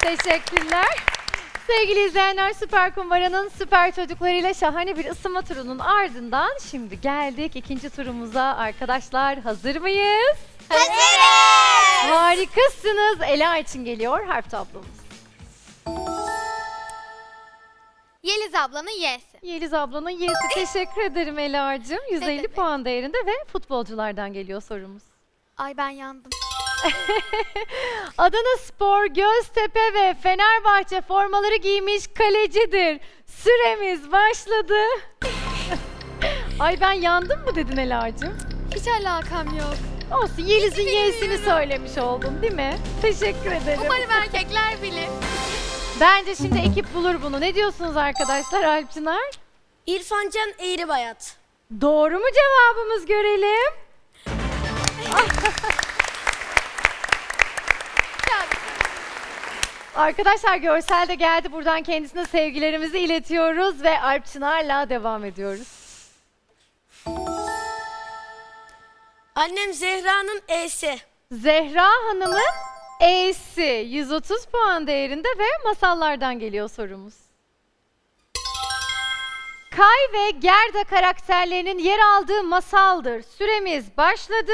Teşekkürler. Sevgili izleyenler Süper Kumbara'nın süper çocuklarıyla şahane bir ısınma turunun ardından şimdi geldik ikinci turumuza. Arkadaşlar hazır mıyız? Hazırız. Harikasınız. Ela için geliyor harf tablomuz. Yeliz ablanın yeğesi. Yeliz ablanın yesi. Teşekkür ederim Ela'cığım. 150 demek. puan değerinde ve futbolculardan geliyor sorumuz. Ay ben yandım. Adana Spor, Göztepe ve Fenerbahçe formaları giymiş kalecidir. Süremiz başladı. Ay ben yandım mı dedin Ela'cığım? Hiç alakam yok. Olsun Yeliz'in Hiç yeğsini bilmiyorum. söylemiş oldum değil mi? Teşekkür ederim. Umarım erkekler bilir. Bence şimdi ekip bulur bunu. Ne diyorsunuz arkadaşlar Alpçınar? İrfancan Eğribayat. Doğru mu cevabımız görelim? Arkadaşlar görsel de geldi. Buradan kendisine sevgilerimizi iletiyoruz ve Alp Çınar'la devam ediyoruz. Annem Zehra'nın E'si. Zehra Hanım'ın E'si 130 puan değerinde ve masallardan geliyor sorumuz. Kay ve Gerda karakterlerinin yer aldığı masaldır. Süremiz başladı.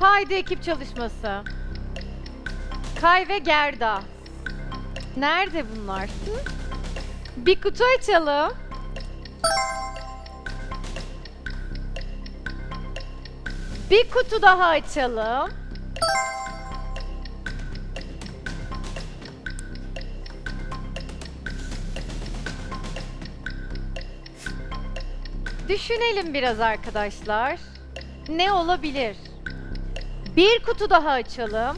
Haydi ekip çalışması. Kay ve Gerda. Nerede bunlar? Hı? Bir kutu açalım. Bir kutu daha açalım. Düşünelim biraz arkadaşlar. Ne olabilir? Bir kutu daha açalım.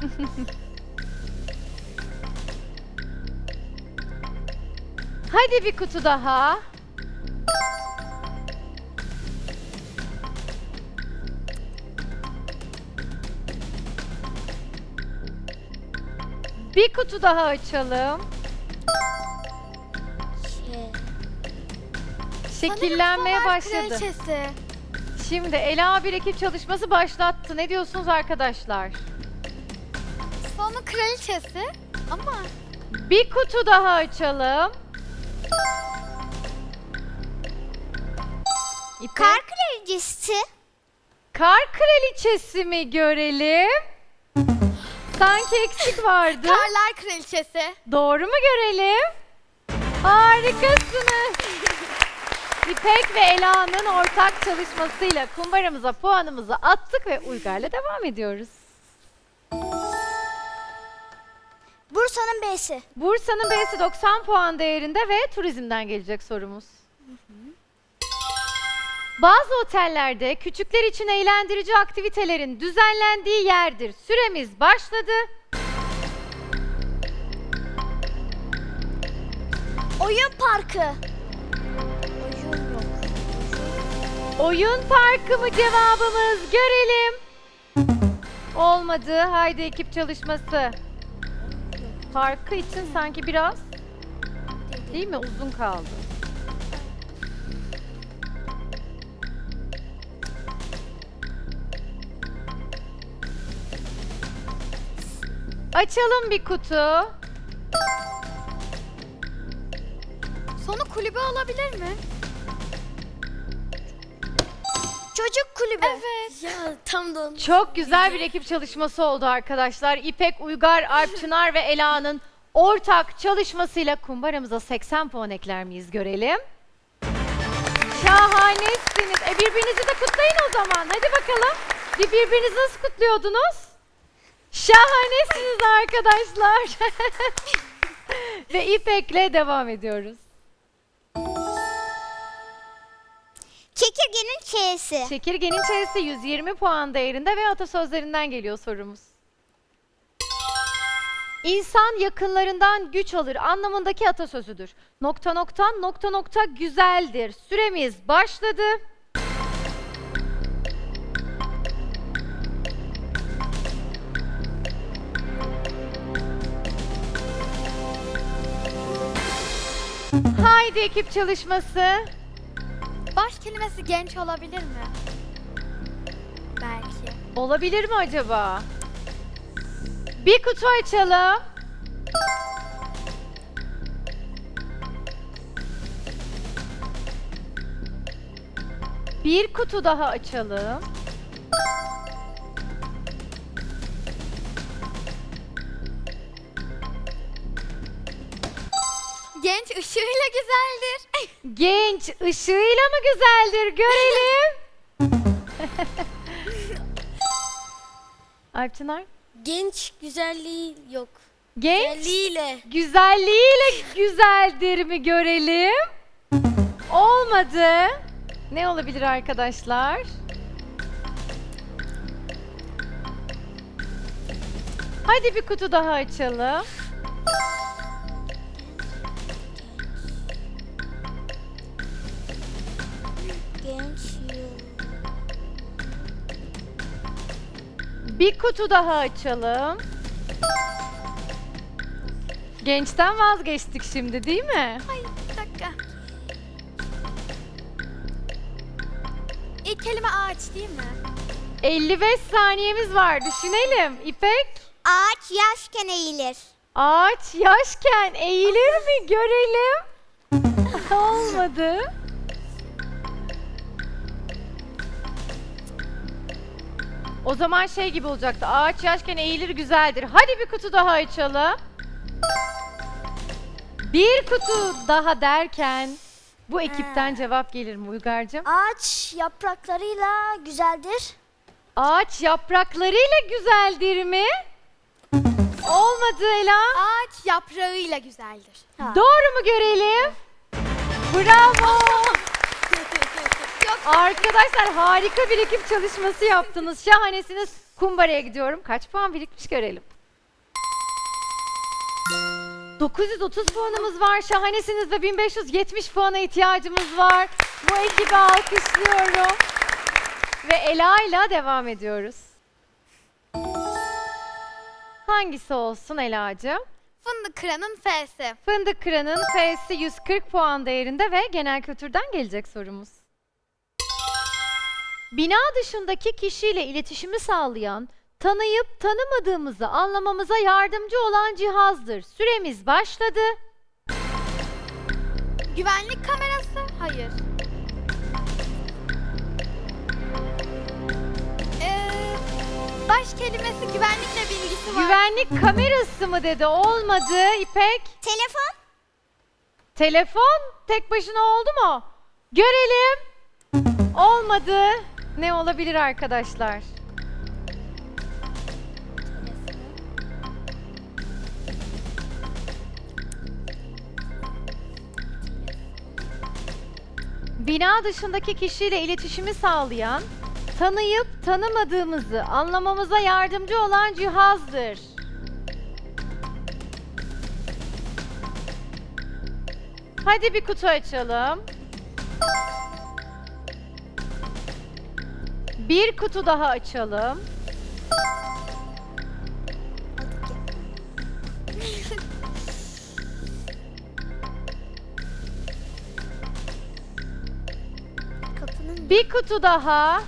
Hadi bir kutu daha. Bir kutu daha açalım. Şekillenmeye Sanırım başladı. Kraliçesi. Şimdi Ela bir ekip çalışması başlattı. Ne diyorsunuz arkadaşlar? Sonu kraliçesi ama Bir kutu daha açalım. İpek. Kar kraliçesi. Kar kraliçesi mi görelim? Sanki eksik vardı. Karlar kraliçesi. Doğru mu görelim? Harikasınız. İpek ve Ela'nın ortak çalışmasıyla kumbaramıza puanımızı attık ve Uygar'la devam ediyoruz. Bursa'nın B'si. Bursa'nın B'si 90 puan değerinde ve turizmden gelecek sorumuz. Bazı otellerde küçükler için eğlendirici aktivitelerin düzenlendiği yerdir. Süremiz başladı. Oyun parkı. Oyun parkı mı cevabımız? Görelim. Olmadı. Haydi ekip çalışması. Parkı için sanki biraz değil mi? Uzun kaldı. Açalım bir kutu. Sonu kulübü olabilir mi? Çocuk kulübü. Evet. Ya tam da onu. Çok güzel bir ekip çalışması oldu arkadaşlar. İpek Uygar, Alp Çınar ve Ela'nın ortak çalışmasıyla kumbaramıza 80 puan ekler miyiz görelim. Şahanesiniz. E birbirinizi de kutlayın o zaman. Hadi bakalım. Bir birbirinizi nasıl kutluyordunuz? Şahanesiniz arkadaşlar. ve İpek'le devam ediyoruz. Çekirgenin ç'si. Çekirgenin ç'si 120 puan değerinde ve atasözlerinden geliyor sorumuz. İnsan yakınlarından güç alır anlamındaki atasözüdür. Nokta nokta nokta nokta güzeldir. Süremiz başladı. Haydi ekip çalışması. Baş kelimesi genç olabilir mi? Belki. Olabilir mi acaba? Bir kutu açalım. Bir kutu daha açalım. Genç ışığıyla güzeldir. Genç ışığıyla mı güzeldir görelim. Alpçınar. Genç güzelliği yok. Genç Güzelliğiyle. güzelliğiyle güzeldir mi görelim? Olmadı. Ne olabilir arkadaşlar? Hadi bir kutu daha açalım. Genç Bir kutu daha açalım. Gençten vazgeçtik şimdi değil mi? Ay bir dakika. İlk kelime ağaç değil mi? 55 saniyemiz var. Düşünelim. İpek. Ağaç yaşken eğilir. Ağaç yaşken eğilir mi? Görelim. Olmadı. O zaman şey gibi olacaktı. Ağaç yaşken eğilir güzeldir. Hadi bir kutu daha açalım. Bir kutu daha derken bu ekipten cevap gelir mi Uygar'cığım? Ağaç yapraklarıyla güzeldir. Ağaç yapraklarıyla güzeldir mi? Olmadı Ela. Ağaç yaprağıyla güzeldir. Doğru mu görelim? Bravo. Arkadaşlar harika bir ekip çalışması yaptınız. Şahanesiniz. Kumbara'ya gidiyorum. Kaç puan birikmiş görelim. 930 puanımız var. Şahanesiniz ve 1570 puana ihtiyacımız var. Bu ekibi alkışlıyorum. Ve Ela ile devam ediyoruz. Hangisi olsun Ela'cığım? Fındık kıranın F'si. Fındık Kıran'ın F'si 140 puan değerinde ve genel kültürden gelecek sorumuz. Bina dışındaki kişiyle iletişimi sağlayan, tanıyıp tanımadığımızı anlamamıza yardımcı olan cihazdır. Süremiz başladı. Güvenlik kamerası? Hayır. Ee, baş kelimesi güvenlikle bir ilgisi var. Güvenlik kamerası mı dedi? Olmadı. İpek. Telefon? Telefon tek başına oldu mu? Görelim. Olmadı. Ne olabilir arkadaşlar? Bina dışındaki kişiyle iletişimi sağlayan, tanıyıp tanımadığımızı anlamamıza yardımcı olan cihazdır. Hadi bir kutu açalım. Bir kutu daha açalım. Bir kutu daha.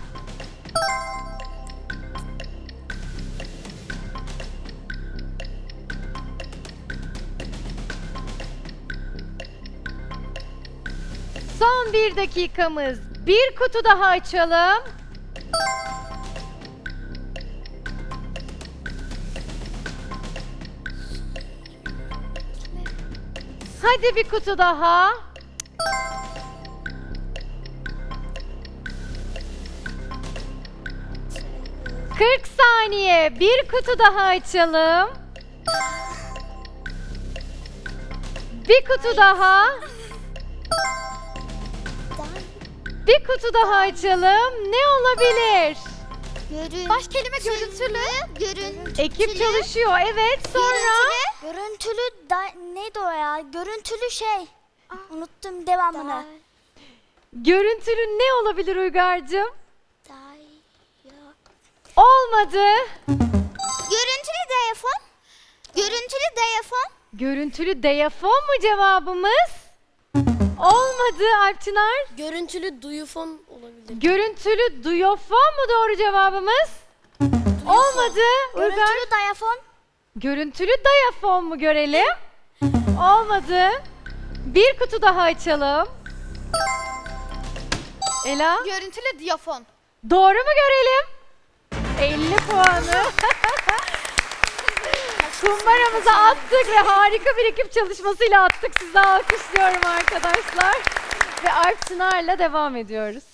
Son bir dakikamız. Bir kutu daha açalım. Hadi bir kutu daha. Kırk saniye. Bir kutu daha açalım. Bir kutu daha. Bir kutu daha açalım. Ne olabilir? Görün. Baş kelime görüntülü. Görüntülü. Ekip çalışıyor. Evet sonra. Görüntülü. Görüntülü da, neydi o ya? Görüntülü şey. Unuttum devamını. Görüntülü ne olabilir Uygar'cığım? Olmadı. Görüntülü telefon. Görüntülü telefon. Görüntülü diyafon mu cevabımız? Olmadı Alp Çınar. Görüntülü duyufon olabilir. Görüntülü duyofon mu doğru cevabımız? Olmadı. Uygar. Görüntülü dayafon. Görüntülü dayafon mu görelim? Olmadı. Bir kutu daha açalım. Ela. Görüntülü diyafon. Doğru mu görelim? 50 puanı. Kumbaramıza attık ve harika bir ekip çalışmasıyla attık. Sizi alkışlıyorum arkadaşlar. Ve Alp Çınar'la devam ediyoruz.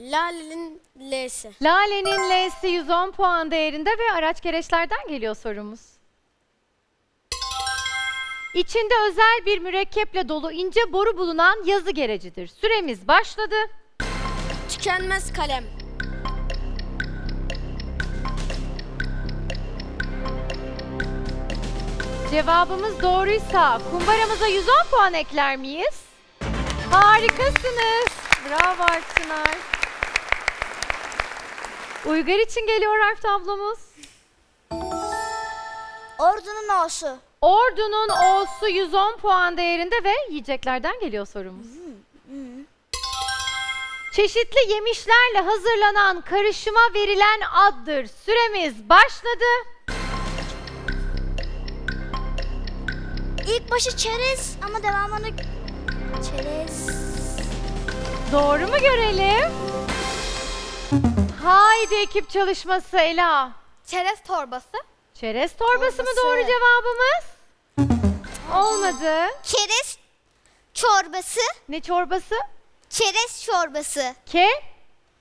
Lale'nin L'si. Lale'nin L'si 110 puan değerinde ve araç gereçlerden geliyor sorumuz. İçinde özel bir mürekkeple dolu ince boru bulunan yazı gerecidir. Süremiz başladı. Tükenmez kalem. Cevabımız doğruysa kumbaramıza 110 puan ekler miyiz? Harikasınız. Bravo Alp Çınar. Uygar için geliyor harf tablomuz. Ordunun O'su. Ordu'nun O'su 110 puan değerinde ve yiyeceklerden geliyor sorumuz. Çeşitli yemişlerle hazırlanan karışıma verilen addır. Süremiz başladı. İlk başı çerez ama devamını çerez. Doğru mu görelim? Haydi ekip çalışması Ela. Çerez torbası. Çerez torbası mı Torbası. doğru cevabımız? Olmadı. Çerez çorbası, Ne çorbası? çerez çorbası, Ke?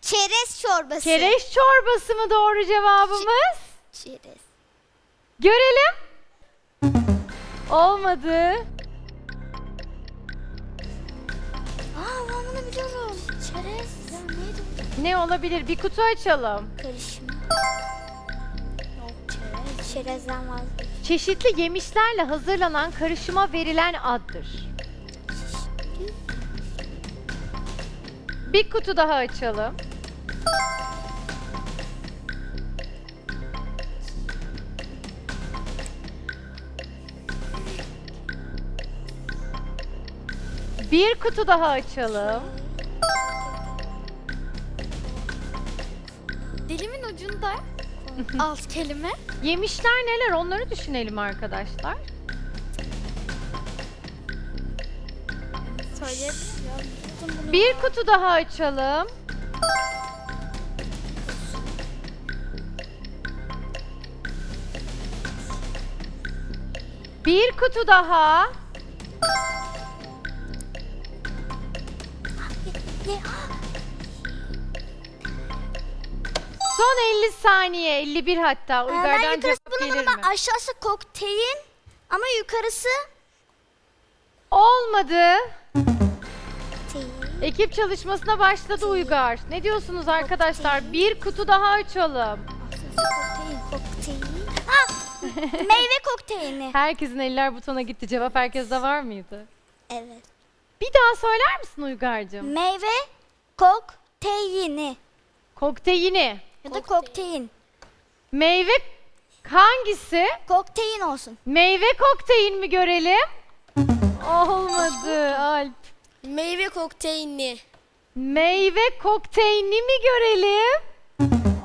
çerez çorbası. Kereş çorbası mı doğru cevabımız? Çerez. Görelim. Olmadı. Aa ben bunu biliyorum. Çerez. Ya neydi? bu? Ne olabilir? Bir kutu açalım. Karışım. Yok çerez. Çerezden vazgeç. Çeşitli yemişlerle hazırlanan karışıma verilen addır. Bir kutu daha açalım. Bir kutu daha açalım. Dilimin ucunda alt kelime. Yemişler neler onları düşünelim arkadaşlar. Söyleyebilirim. Bir kutu daha açalım. Bir kutu daha. Ne? Son 50 saniye, 51 hatta. Ee, ben Uygar'dan yukarısı cevap bunu gelir ama mi? aşağısı kokteyl ama yukarısı Olmadı. teyit. Ekip çalışmasına başladı Uygar. Ne diyorsunuz arkadaşlar? Bir kutu daha açalım. Ha! Meyve kokteylini. Herkesin eller butona gitti. Cevap herkeste var mıydı? Evet. Bir daha söyler misin Uygar'cığım? Meyve kokteylini. Kokteyini. Ya da kokteyl. Meyve hangisi? Kokteyl olsun. Meyve kokteyl mi görelim? Olmadı Alp. Meyve kokteylini. Meyve kokteylini mi görelim?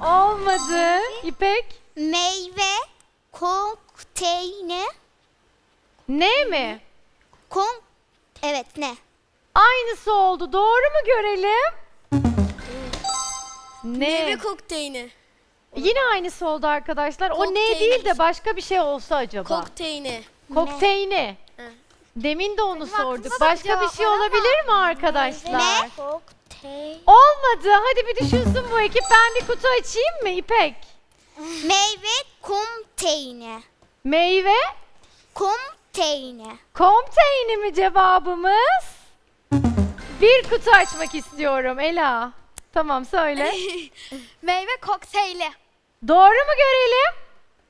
Olmadı. İpek. Meyve kokteyli. Ne mi? Kon Evet ne? Aynısı oldu. Doğru mu görelim? Ne? Meyve kokteyli. Yine aynısı oldu arkadaşlar. O ne Kokteyl. değil de başka bir şey olsa acaba? Kokteyli. Kokteyli. Hı. Demin de onu sorduk. Başka bir şey olabilir mi arkadaşlar? Ne? Kokteyl. Olmadı. Hadi bir düşünsün bu ekip. Ben bir kutu açayım mı İpek? Meyve kokteyli. Meyve Kokteyli. kokteyli mi cevabımız? Bir kutu açmak istiyorum Ela. Tamam söyle. Meyve kokteyli. Doğru mu görelim?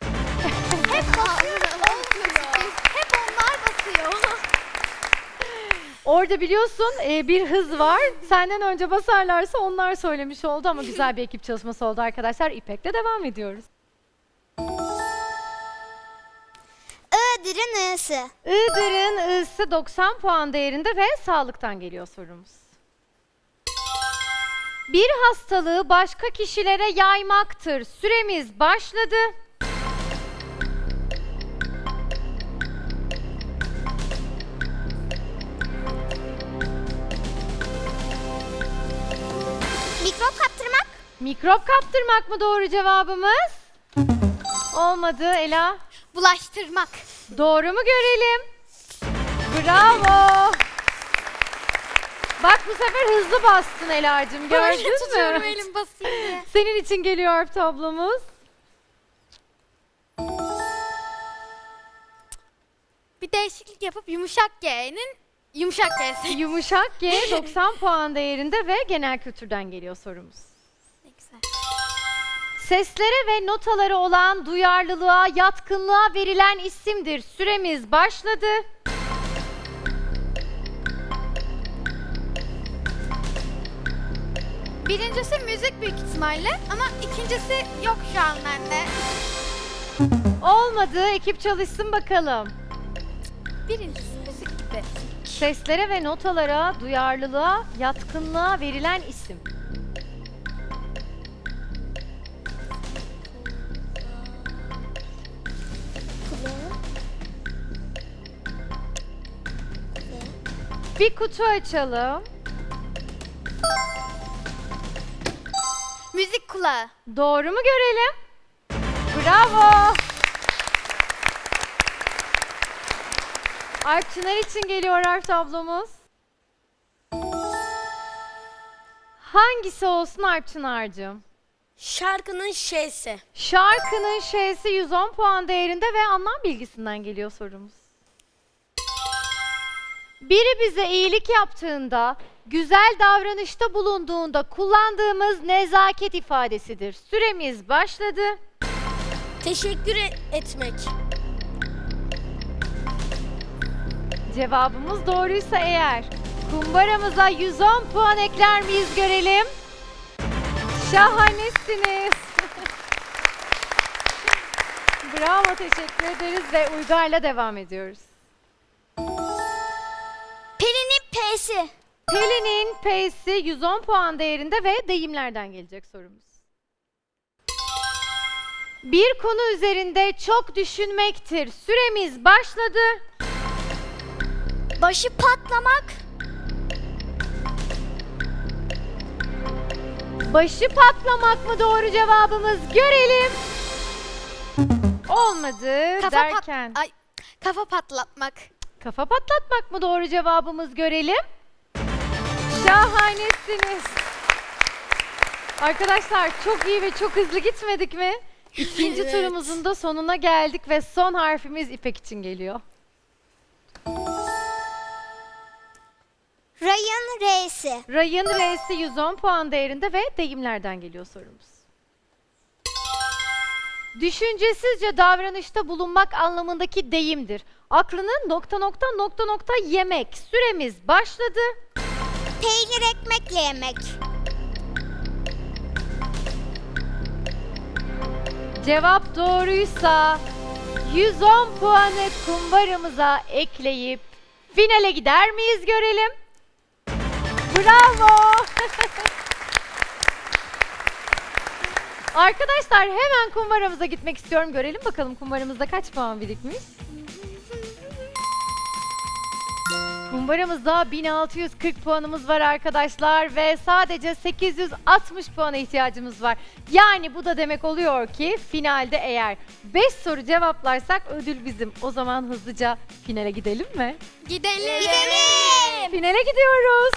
Hep basıyoruz olmuyor. Hep onlar basıyor. Orada biliyorsun e, bir hız var. Senden önce basarlarsa onlar söylemiş oldu ama güzel bir ekip çalışması oldu arkadaşlar. İpek'le devam ediyoruz. Iğdır'ın I'sı. Iğdır'ın I'sı 90 puan değerinde ve sağlıktan geliyor sorumuz. Bir hastalığı başka kişilere yaymaktır. Süremiz başladı. Mikrop kaptırmak. Mikrop kaptırmak mı doğru cevabımız? Olmadı Ela. Bulaştırmak. Doğru mu görelim? Bravo. Bak bu sefer hızlı bastın Ela'cığım gördün tutuyorum mü? elim basayım diye. Senin için geliyor tablomuz. Bir değişiklik yapıp yumuşak G'nin yumuşak G'si. Yumuşak G 90 puan değerinde ve genel kültürden geliyor sorumuz. Seslere ve notaları olan duyarlılığa, yatkınlığa verilen isimdir. Süremiz başladı. Birincisi müzik büyük ihtimalle ama ikincisi yok şu an bende. Olmadı. Ekip çalışsın bakalım. Birincisi müzik gibi. Seslere ve notalara, duyarlılığa, yatkınlığa verilen isim. Bir kutu açalım. Müzik kulağı. Doğru mu görelim? Bravo. Alp Çınar için geliyor harf tablomuz. Hangisi olsun Alp Çınar'cığım? Şarkının şeysi. Şarkının şeysi 110 puan değerinde ve anlam bilgisinden geliyor sorumuz. Biri bize iyilik yaptığında, güzel davranışta bulunduğunda kullandığımız nezaket ifadesidir. Süremiz başladı. Teşekkür e- etmek. Cevabımız doğruysa eğer kumbaramıza 110 puan ekler miyiz görelim. Şahanesiniz. Bravo teşekkür ederiz ve Uygar'la devam ediyoruz. P'si. Pelin'in P'si 110 puan değerinde ve deyimlerden gelecek sorumuz. Bir konu üzerinde çok düşünmektir. Süremiz başladı. Başı patlamak. Başı patlamak mı doğru cevabımız? Görelim. Olmadı Kafa derken. pat Ay, kafa patlatmak. Kafa patlatmak mı doğru cevabımız? Görelim. Şahanesiniz. Arkadaşlar çok iyi ve çok hızlı gitmedik mi? İkinci Evet. turumuzun da sonuna geldik ve son harfimiz İpek için geliyor. Ray'ın R'si. Ray'ın R'si 110 puan değerinde ve deyimlerden geliyor sorumuz. Düşüncesizce davranışta bulunmak anlamındaki deyimdir. Aklının nokta nokta nokta nokta yemek. Süremiz başladı. Peynir ekmekle yemek. Cevap doğruysa 110 puanı kumbaramıza ekleyip finale gider miyiz görelim. Bravo. Arkadaşlar hemen kumbaramıza gitmek istiyorum. Görelim bakalım kumbaramızda kaç puan birikmiş. Kumbaramızda 1640 puanımız var arkadaşlar ve sadece 860 puana ihtiyacımız var. Yani bu da demek oluyor ki finalde eğer 5 soru cevaplarsak ödül bizim. O zaman hızlıca finale gidelim mi? Gidelim. Gidelim. Finale gidiyoruz.